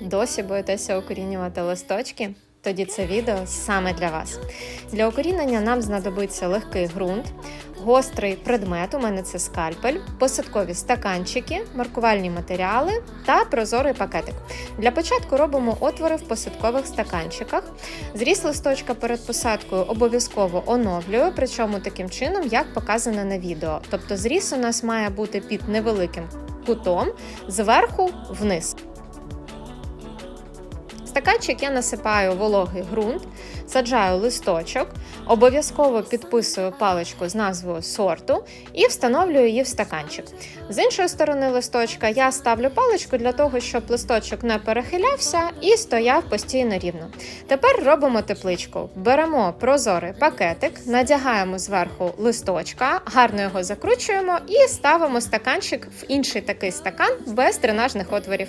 Досі боїтеся укорінювати листочки? Тоді це відео саме для вас. Для укорінення нам знадобиться легкий ґрунт, гострий предмет, у мене це скальпель, посадкові стаканчики, маркувальні матеріали та прозорий пакетик. Для початку робимо отвори в посадкових стаканчиках. Зріс листочка перед посадкою обов'язково оновлюю, причому таким чином, як показано на відео. Тобто зріс у нас має бути під невеликим кутом зверху вниз. Стаканчик я насипаю вологий ґрунт, саджаю листочок, обов'язково підписую паличку з назвою сорту і встановлюю її в стаканчик. З іншої сторони листочка я ставлю паличку для того, щоб листочок не перехилявся і стояв постійно рівно. Тепер робимо тепличку. Беремо прозорий пакетик, надягаємо зверху листочка, гарно його закручуємо і ставимо стаканчик в інший такий стакан без дренажних отворів.